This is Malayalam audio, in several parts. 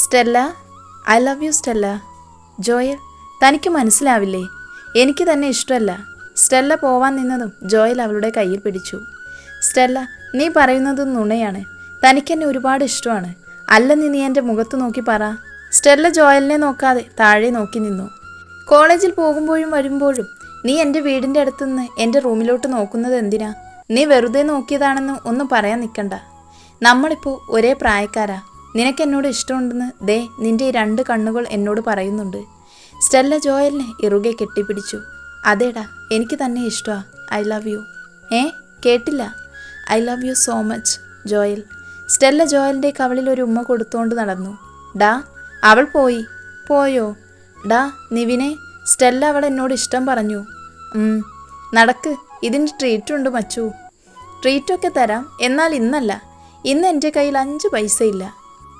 Stella I love you Stella. Joel തനിക്ക് മനസ്സിലാവില്ലേ? എനിക്ക് തന്നെ ഇഷ്ടമല്ല. സ്റ്റെല്ല പോവാൻ നിന്നതും ജോയൽ അവളുടെ കയ്യിൽ പിടിച്ചു. സ്റ്റെല്ല നീ പറയുന്നത് നുണയാണ്. തനിക്കെന്നെ ഒരുപാട് ഇഷ്ടമാണ്. അല്ലെന്ന് നീ എന്റെ മുഖത്ത് നോക്കി പറ. സ്റ്റെല്ല ജോയലിനെ നോക്കാതെ താഴെ നോക്കി നിന്നു. കോളേജിൽ പോകുമ്പോഴും വരുമ്പോഴും നീ എന്റെ വീടിന്റെ അടുത്തുനിന്ന് എന്റെ റൂമിലോട്ട് നോക്കുന്നത് എന്തിനാ? നീ വെറുതെ നോക്കിയതാണെന്ന് ഒന്നും പറയാൻ നിൽക്കണ്ട നമ്മളിപ്പോൾ ഒരേ പ്രായക്കാരാ. നിനക്ക് എന്നോട് ഇഷ്ടമുണ്ടെന്ന് ദേ നിന്റെ ഈ രണ്ട് കണ്ണുകൾ എന്നോട് പറയുന്നുണ്ട്. സ്റ്റെല്ല ജോയലിനെ ഇറുകെ കെട്ടിപ്പിടിച്ചു. അതേടാ എനിക്ക് തന്നെ ഇഷ്ടമാ ഐ ലവ് യു. ഏ കേട്ടില്ല. I love you so much Joel. Stella ജോയലിന്റെ കവളിൽ ഒരു ഉമ്മ കൊടുത്തുകൊണ്ട് നടന്നു. ഡാ അവൾ പോയി. പോയോ? ഡാ നിവിനെ സ്റ്റെല്ല അവൾ എന്നോട് ഇഷ്ടം പറഞ്ഞു. നടക്ക്. ഇതിന് ട്രീറ്റ് ഉണ്ട് മച്ചു. ട്രീറ്റൊക്കെ തരാം. എന്നാൽ ഇന്നല്ല. ഇന്ന് എന്റെ കയ്യിൽ അഞ്ച് പൈസയില്ല.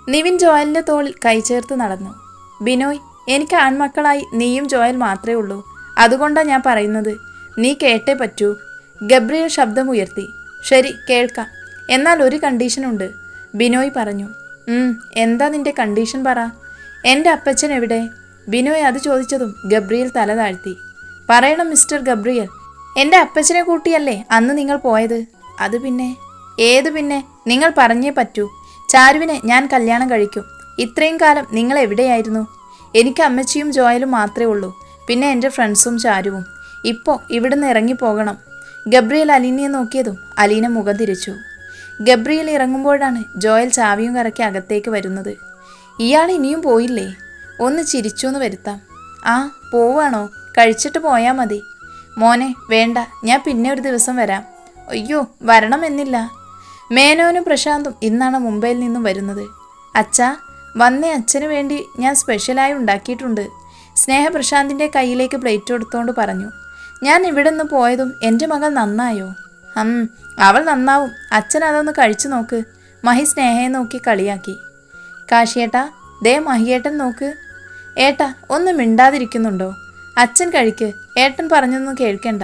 നിവിൻ ജോയലിന്റെ തോളിൽ കൈചേർത്ത് നടന്നു. ബിനോയ് എനിക്ക് ആൺമക്കളായി നീയും ജോയൽ മാത്രമേ ഉള്ളൂ. അതുകൊണ്ടാണ് ഞാൻ പറയുന്നത്. നീ കേട്ടേ പറ്റൂ. ഗബ്രിയൽ ശബ്ദമുയർത്തി. ശരി കേൾക്കാം. എന്നാൽ ഒരു കണ്ടീഷനുണ്ട് ബിനോയ് പറഞ്ഞു. "ഉം, എന്താ നിന്റെ കണ്ടീഷൻ പറ. എന്റെ അപ്പച്ചൻ എവിടെ? ബിനോയ് അത് ചോദിച്ചതും ഗബ്രിയൽ തല താഴ്ത്തി. പറയണം മിസ്റ്റർ ഗബ്രിയൽ. എന്റെ അപ്പച്ചനെ കൂട്ടിയല്ലേ അന്ന് നിങ്ങൾ പോയത്? അത് പിന്നെ. ഏത് പിന്നെ? നിങ്ങൾ പറഞ്ഞേ പറ്റൂ. ചാരുവിനെ ഞാൻ കല്യാണം കഴിക്കും. ഇത്രയും കാലം നിങ്ങൾ എവിടെയായിരുന്നു? എനിക്ക് അമ്മച്ചിയും ജോയലും മാത്രമേ ഉള്ളൂ. പിന്നെ എന്റെ ഫ്രണ്ട്സും ചാരുവും. ഇപ്പോൾ ഇവിടുന്ന് ഇറങ്ങിപ്പോകണം ഗബ്രിയൽ അലീനയെ നോക്കിയതും അലീന മുഖം തിരിച്ചു. ഗബ്രിയൽ ഇറങ്ങുമ്പോഴാണ് ജോയൽ ചാവിയും കറക്കി അകത്തേക്ക് വരുന്നത്. ഇയാൾ ഇനിയും പോയില്ലേ? ഒന്ന് ചിരിച്ചു എന്ന് വരുത്താം. ആ പോവാണോ? കഴിച്ചിട്ട് പോയാൽ മതി. മോനെ വേണ്ട. ഞാൻ പിന്നെ ഒരു ദിവസം വരാം. അയ്യോ വരണമെന്നില്ല. മേനോനും പ്രശാന്തും ഇന്നാണ് മുംബൈയിൽ നിന്നും വരുന്നത്? അച്ഛാ വന്നേ അച്ഛന് വേണ്ടി ഞാൻ സ്പെഷ്യലായി ഉണ്ടാക്കിയിട്ടുണ്ട്. സ്നേഹ പ്രശാന്തിന്റെ കയ്യിലേക്ക് പ്ലേറ്റ് കൊടുത്തുകൊണ്ട് പറഞ്ഞു. ഞാൻ ഇവിടെ നിന്ന് പോയതും എന്റെ മകൾ നന്നായോ? ഹം അവൾ നന്നാവും. അച്ഛൻ അതൊന്ന് കഴിച്ചു നോക്ക്. മഹി സ്നേഹയെ നോക്കി കളിയാക്കി. കാശിയേട്ടാ ദേ മഹിയേട്ടൻ നോക്ക്. ഏട്ടാ ഒന്ന് മിണ്ടാതിരിക്കുന്നുണ്ടോ? അച്ഛൻ കഴിക്ക്. ഏട്ടൻ പറഞ്ഞൊന്നും കേൾക്കണ്ട.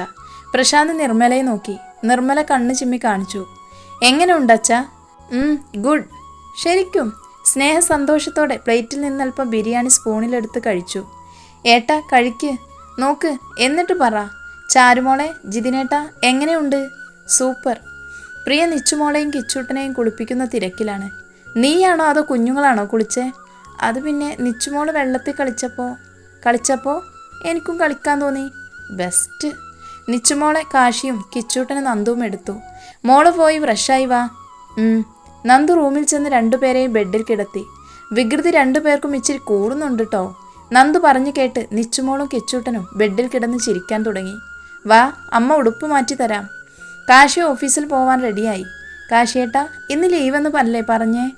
പ്രശാന്ത് നിർമ്മലയെ നോക്കി. നിർമ്മല കണ്ണ് ചിമ്മി കാണിച്ചു. എങ്ങനെയുണ്ട് അച്ഛാ ഗുഡ് ശരിക്കും സ്നേഹ സന്തോഷത്തോടെ പ്ലേറ്റിൽ നിന്നല്പം ബിരിയാണി സ്പൂണിലെടുത്ത് കഴിച്ചു. ഏട്ടാ കഴിക്ക്. നോക്ക് എന്നിട്ട് പറ. ചാരുമോളെ ജിതിനേട്ടാ എങ്ങനെയുണ്ട്? സൂപ്പർ. പ്രിയ നിച്ചുമോളെയും കിച്ചൂട്ടനെയും കുളിപ്പിക്കുന്ന തിരക്കിലാണ്. നീയാണോ അതോ കുഞ്ഞുങ്ങളാണോ കുളിച്ചേ? അത് പിന്നെ നിച്ചുമോൾ വെള്ളത്തിൽ കളിച്ചപ്പോൾ കളിച്ചപ്പോൾ എനിക്കും കളിക്കാൻ തോന്നി. ബെസ്റ്റ് നിച്ചുമോളെ കാശിയും കിച്ചൂട്ടന് നന്ദുവും എടുത്തു. മോൾ പോയി ഫ്രഷായി വാ. നന്ദു റൂമിൽ ചെന്ന് രണ്ടുപേരെയും ബെഡിൽ കിടത്തി. വികൃതി രണ്ടുപേർക്കും ഇച്ചിരി കൂടുന്നുണ്ട് കേട്ടോ നന്ദു പറഞ്ഞു കേട്ട് നിച്ചുമോളും കിച്ചൂട്ടനും ബെഡിൽ കിടന്ന് ചിരിക്കാൻ തുടങ്ങി. വാ അമ്മ ഉടുപ്പ് മാറ്റി തരാം. കാശി ഓഫീസിൽ പോവാൻ റെഡിയായി. കാശിയേട്ടാ ഇന്ന് ലീവെന്ന് പറഞ്ഞേ പറഞ്ഞേ?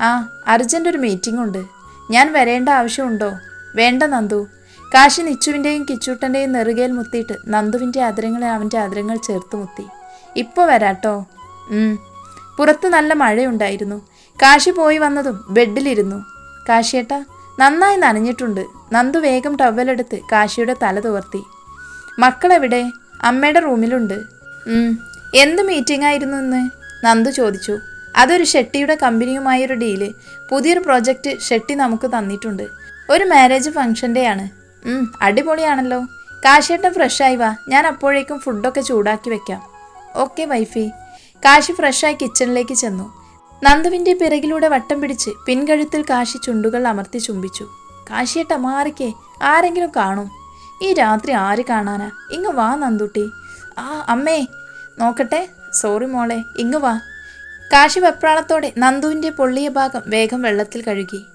ആ അർജന്റ് ഒരു മീറ്റിംഗ് ഉണ്ട്. ഞാൻ വരേണ്ട ആവശ്യമുണ്ടോ? വേണ്ട നന്ദു. കാശി നിച്ചുവിന്റെയും കിച്ചൂട്ടന്റെയും നെറുകയിൽ മുത്തിയിട്ട് നന്ദുവിന്റെ ആദരങ്ങളെ അവന്റെ ആദരങ്ങൾ ചേർത്ത് മുത്തി. ഇപ്പോൾ വരാട്ടോ. പുറത്ത് നല്ല മഴയുണ്ടായിരുന്നു. കാശി പോയി വന്നതും ബെഡിലിരുന്നു. കാശിയേട്ട നന്നായി നനഞ്ഞിട്ടുണ്ട്. നന്ദു വേഗം ടവലെടുത്ത് കാശിയുടെ തല തുവർത്തി. മക്കളെവിടെ? അമ്മയുടെ റൂമിലുണ്ട്. എന്ത് മീറ്റിംഗ് ആയിരുന്നു ഇന്ന്? നന്ദു ചോദിച്ചു. അതൊരു ഷെട്ടിയുടെ കമ്പനിയുമായൊരു ഡീൽ. പുതിയൊരു പ്രോജക്റ്റ് ഷെട്ടി നമുക്ക് തന്നിട്ടുണ്ട്. ഒരു മാരേജ് ഫംഗ്ഷന്റെ ആണ് ഉം, അടിപൊളിയാണല്ലോ. ഫ്രഷ് ആയി വാ. ഞാൻ അപ്പോഴേക്കും ഫുഡൊക്കെ ചൂടാക്കി വെക്കാം. Okay Wi-Fi. കാശി ഫ്രഷായി കിച്ചണിലേക്ക് ചെന്നു. നന്ദുവിന്റെ പിറകിലൂടെ വട്ടം പിടിച്ച് പിൻകഴുത്തിൽ കാശി ചുണ്ടുകൾ അമർത്തി ചുംബിച്ചു. കാശിയേട്ട മാറിക്കേ. ആരെങ്കിലും കാണും. ഈ രാത്രി ആര് കാണാനാ? ഇങ്ങ് വാ നന്ദുട്ടി. ആ അമ്മേ. നോക്കട്ടെ. സോറി മോളെ. ഇങ്ങ് വാ. കാശി വെപ്രാളത്തോടെ നന്ദുവിന്റെ പൊള്ളിയ ഭാഗം വേഗം വെള്ളത്തിൽ കഴുകി.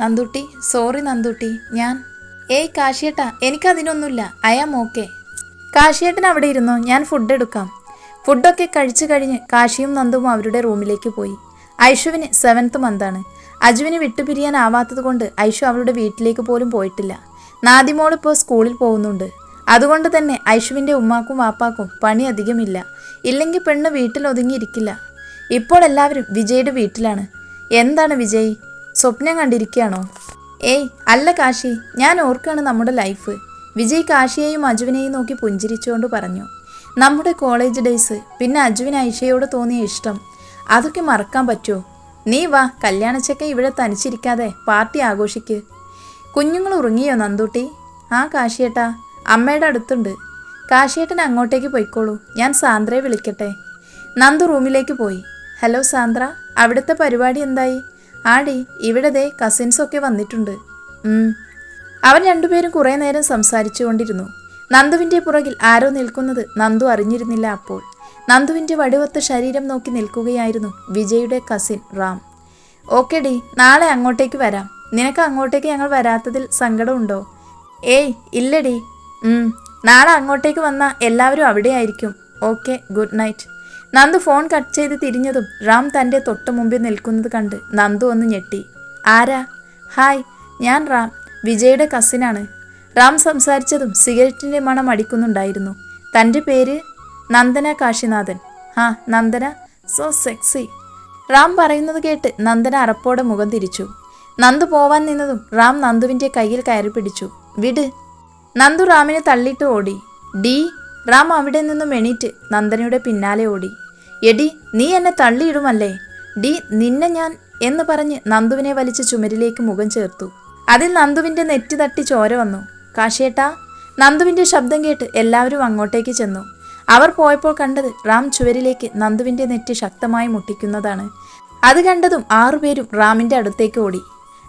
നന്ദുട്ടി സോറി നന്ദുട്ടി. ഞാൻ ഏയ് കാശിയേട്ടാ എനിക്കതിനൊന്നുമില്ല. I am okay. കാശിയേട്ടൻ അവിടെ ഇരുന്നോ. ഞാൻ ഫുഡ് എടുക്കാം. ഫുഡൊക്കെ കഴിച്ചു കഴിഞ്ഞ് കാശിയും നന്ദുവും അവരുടെ റൂമിലേക്ക് പോയി. ഐഷുവിന് സെവൻത്ത് മന്താണ് അജുവിന് വിട്ടുപിരിയാനാവാത്തത് കൊണ്ട് ഐഷു അവളുടെ വീട്ടിലേക്ക് പോലും പോയിട്ടില്ല. നാദിമോൾ ഇപ്പോൾ സ്കൂളിൽ പോകുന്നുണ്ട്. അതുകൊണ്ട് തന്നെ ഐഷുവിന്റെ ഉമ്മാക്കും വാപ്പാക്കും പണി അധികമില്ല. ഇല്ലെങ്കിൽ പെണ്ണ് വീട്ടിൽ ഒതുങ്ങിയിരിക്കില്ല. ഇപ്പോൾ എല്ലാവരും വിജയുടെ വീട്ടിലാണ്. എന്താണ് വിജയ്? സ്വപ്നം കണ്ടിരിക്കുകയാണോ? ഏയ് അല്ല കാശി. ഞാൻ ഓർക്കാണ് നമ്മുടെ ലൈഫ്. വിജയ് കാശിയെയും അജുവിനെയും നോക്കി പുഞ്ചിരിച്ചുകൊണ്ട് പറഞ്ഞു. നമ്മുടെ കോളേജ് ഡേയ്സ് പിന്നെ അജുവിന് ഐഷയോട് തോന്നിയ ഇഷ്ടം. അതൊക്കെ മറക്കാൻ പറ്റുമോ? നീ വാ കല്യാണച്ചക്ക ഇവിടെ തനിച്ചിരിക്കാതെ പാർട്ടി ആഘോഷിക്ക്. കുഞ്ഞുങ്ങൾ ഉറങ്ങിയോ നന്ദൂട്ടി? ആ കാശിയേട്ടാ. അമ്മയുടെ അടുത്തുണ്ട്. കാശിയേട്ടൻ അങ്ങോട്ടേക്ക് പോയിക്കോളൂ. ഞാൻ സാന്ദ്രയെ വിളിക്കട്ടെ. നന്ദു റൂമിലേക്ക് പോയി. ഹലോ സാന്ദ്ര അവിടുത്തെ പരിപാടി എന്തായി? ആടി ഇവിടെ ദേ കസിൻസൊക്കെ വന്നിട്ടുണ്ട്. അവർ രണ്ടുപേരും കുറേ നേരം സംസാരിച്ചു കൊണ്ടിരുന്നു. നന്ദുവിന്റെ പുറകിൽ ആരോ നിൽക്കുന്നത് നന്ദു അറിഞ്ഞിരുന്നില്ല അപ്പോൾ. നന്ദുവിന്റെ വടിവത്ത ശരീരം നോക്കി നിൽക്കുകയായിരുന്നു വിജയുടെ കസിൻ റാം. ഓക്കെ ഡി നാളെ അങ്ങോട്ടേക്ക് വരാം. നിനക്ക് അങ്ങോട്ടേക്ക് ഞങ്ങൾ വരാത്തതിൽ സങ്കടമുണ്ടോ? ഏയ് ഇല്ലടി നാളെ അങ്ങോട്ടേക്ക് വന്ന എല്ലാവരും അവിടെ ആയിരിക്കും. Okay good night. Nandu phone cut ചെയ്ത് തിരിഞ്ഞതും റാം തന്റെ തൊട്ട് മുമ്പിൽ നിൽക്കുന്നത് കണ്ട് നന്ദു ഒന്ന് ഞെട്ടി. ആരാ? ഹായ് ഞാൻ റാം വിജയുടെ കസിനാണ്. റാം സംസാരിച്ചതും സിഗരറ്റിന്റെ മണം അടിക്കുന്നുണ്ടായിരുന്നു. തന്റെ പേര്? നന്ദന കാശിനാഥൻ. ആ നന്ദന സോ സെക്സി. റാം പറയുന്നത് കേട്ട് നന്ദന അറപ്പോടെ മുഖം തിരിച്ചു. നന്ദു പോവാൻ നിന്നതും റാം നന്ദുവിന്റെ കയ്യിൽ കയറി പിടിച്ചു. വിട്. നന്ദു റാമിനെ തള്ളിയിട്ട് ഓടി. ഡി റാം അവിടെ നിന്നും എണീറ്റ് നന്ദനയുടെ പിന്നാലെ ഓടി. എടി നീ എന്നെ തള്ളിയിടുമല്ലേ? ഡി നിന്നെ ഞാൻ എന്ന് പറഞ്ഞ് നന്ദുവിനെ വലിച്ച് ചുമരിലേക്ക് മുഖം ചേർത്തു. അതിൽ നന്ദുവിന്റെ നെറ്റി തട്ടി ചോര വന്നു. കാശേട്ടാ നന്ദുവിന്റെ ശബ്ദം കേട്ട് എല്ലാവരും അങ്ങോട്ടേക്ക് ചെന്നു. അവർ പോയപ്പോൾ കണ്ടത് റാം ചുവരിലേക്ക് നന്ദുവിന്റെ നെറ്റി ശക്തമായി മുട്ടിക്കുന്നതാണ്. അത് കണ്ടതും ആറുപേരും റാമിന്റെ അടുത്തേക്ക് ഓടി.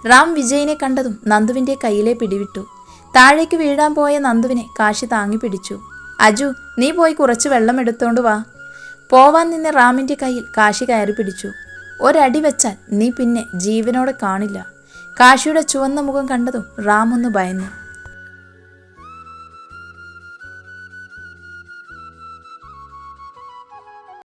റാം വിജയിനെ കണ്ടതും നന്ദുവിന്റെ കയ്യിലെ പിടിവിട്ടു. താഴേക്ക് വീഴാൻ പോയ നന്ദുവിനെ കാശി താങ്ങി പിടിച്ചു. അജു നീ പോയി കുറച്ച് വെള്ളം എടുത്തോണ്ട് വാ. പോവാൻ നിന്ന് റാമിന്റെ കയ്യിൽ കാശി കയറി പിടിച്ചു. ഒരടി വെച്ചാൽ നീ പിന്നെ ജീവനോടെ കാണില്ല. കാശിയുടെ ചുവന്ന മുഖം കണ്ടതും റാം ഒന്ന് ഭയന്നു.